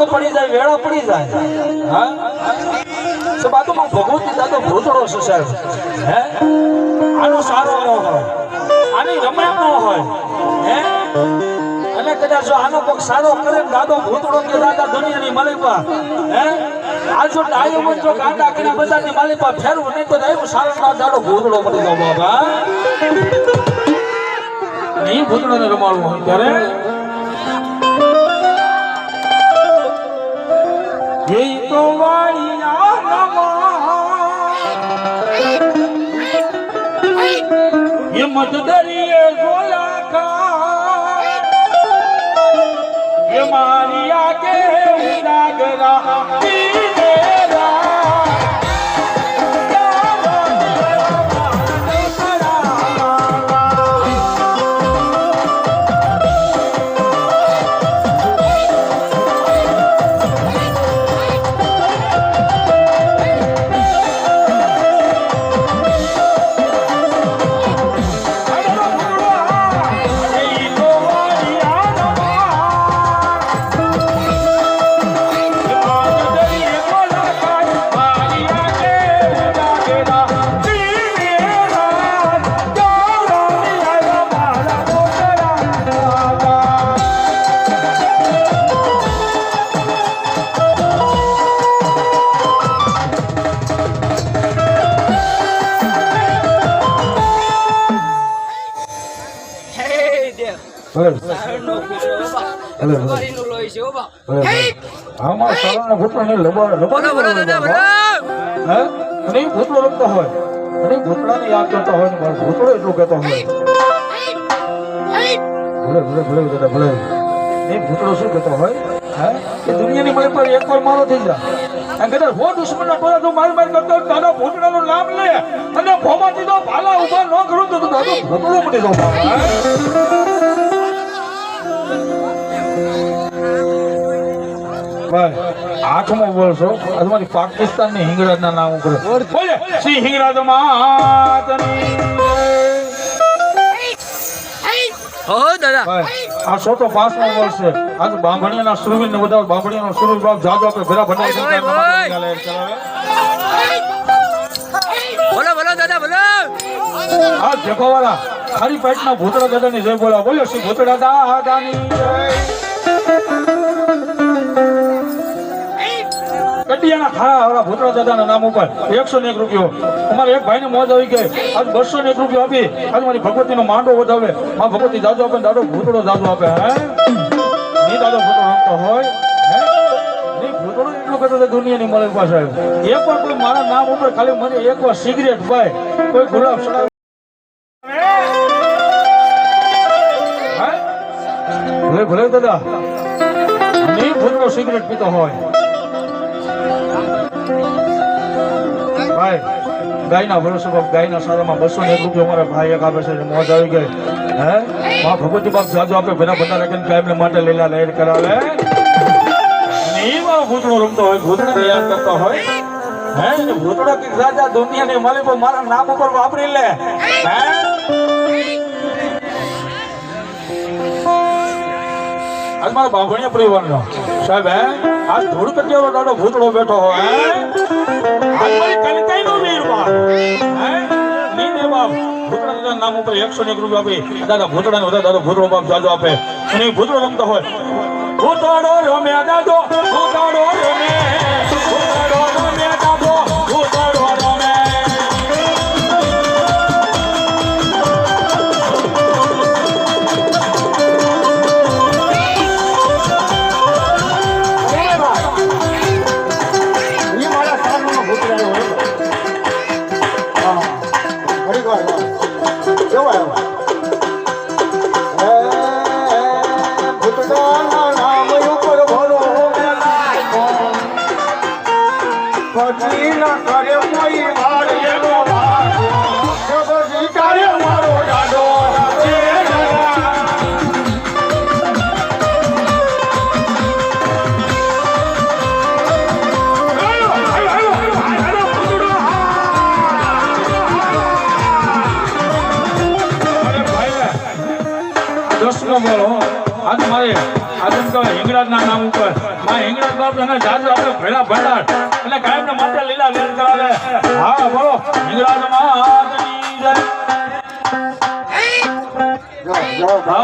દુઃખ પડી જાય, વેળા પડી જાય. હા? તો બાજુમાં ભગવતી દાદો ભૂતળો છે સાહેબ. હે? આનો સારો ન હોય. આની રમણ ન હોય. હે? અને કદાચ જો આનો પગ સારો કરે દાદો ભૂતળો કે દાદા દુનિયાની માલિપા હે? આ જો ડાયો મત જો ગાંડા કરીને બધાની માલિપા ફેરવું, નહીં તો દાયો સારો ના દાડો ભૂતળો પડી જાવ બાબા નહીં ભૂતળોને રમાડવું ત્યારે તો વાળિયા એ મત દરિયે ગોલાકા એ મારિયા કે ઉડાગરા. આમાં સારાના ભૂતળાને લબા- લબાડી હે? અને ભૂતળો રમતો હોય. અને ભૂતળાને યાદ કરતો હોય ને ભૂતળો એટલું કહેતો હોય. ભલે ભલે ભલે દાદા ભલે. એ ભૂતળો શું કહેતો હોય? હે? કે દુનિયાની મારી પર એકવાર મારો થઈ જા. અને કદાચ હો દુશ્મનના ટોળા જો મારી મારી કરતો દાદા ભૂતળાનું નામ લે. અને ભોમાંથી જો ભાલા ઊભા ન કરું તો તું ભૂતળો મટી જાઉં બાબા, હે? ભાઈ આઠમો બોલશો તમારી પાકિસ્તાનની હિંગળાજના નામ ઉપર. બોલે! શ્રી હિંગળાજ માતની હો દાદા. ભાઈ આ સોતો પાસમાં બોલશે આજ બાંભણીયાના સુરવીર ને બધા બાંભણીયાનો સુરવીર બાપ જાજો આપે ભેરા ભંડારી. બોલો બોલો દાદા બોલો. આ જગવાળા ખારી પેટના ભૂતળા દાદાની જય બોલા શ્રી ભૂતળા દાદાની જય. કડિયાના ખારા વાળા ભૂતરા દાદાના નામ ઉપર એકસો ને એક રૂપિયો. અમારે એક ભાઈને મોજ આવી ગઈ. આજ બસો ને એક રૂપિયો આપી. આજ મારી ભગવતીનો માંડો વધાવે. માં ભગવતી દાદો આપે દાદો ભૂતળો દાદો આપે, હે? નહીં દાદો ભૂતળો આપતો હોય દુનિયાની મળે પાસે એ પણ કોઈ મારા નામ ઉપર ખાલી મને એક વાર સિગરેટ ભાઈ, કોઈ ગુલાબ ચડાવે? ભલે ભલે દાદા. નહીં ભૂતળો સિગરેટ પીતો હોય. ભાઈ, ગાયના ભરોસે ગાયના સારામાં બસો ને એક રૂપિયા અમારા ભાઈ એક આપે છે મોજ આવી ગઈ. હે? મા ભગવતી બાપ જાજો આપે ભેના બધા રાખીને કાયમને માટે લીલા લહેર કરાવે. મારો ભૂતળો રમતો હોય ભૂતળાને યાદ કરતો હોય. હે? ને ભૂતળો કે રાજા દુનિયાને મળે પણ મારા નામ ઉપર વાપરી લે. હે? આજ મારા બાંભણિયા પરિવારનો. સાહેબ, હે? આજ ધૂળ કટિયારો દાડો ભૂતળો બેઠો હોય આજ મારી નામ ઉપર એકસો એક રૂપિયા આપી દાદા ભૂતડા ને દાદા ભૂતડો બાપ જાજો આપે અને ભૂતડો રમતા હોય ભૂતડો રમ્યા દાદો ભૂતડો Thank you. કરે કોઈ વાર એનો વાર ખબર સ્વીકારે મારો ડાડો. એમ કહેવાય હિંગળાજના નામ ઉપર. માં હિંગળાજ અને જાજુ આપણે ભેળા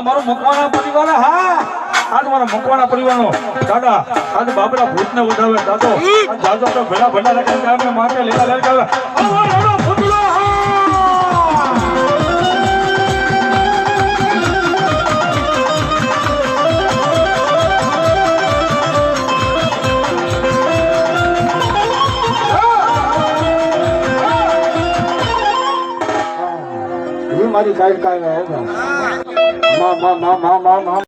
મારો મકવાણા પરિવાર, હા. આજ મારા મકવાણા પરિવારનો. દાદા, આજ બાબરા ભૂતને વધાવે. દાદો દાદો તો ભેળા ભંડાર કાયમ કાયમને માટે લીલા કરાવે મારી સાઈડ કાંઈ ના માં માં માં માં માં માં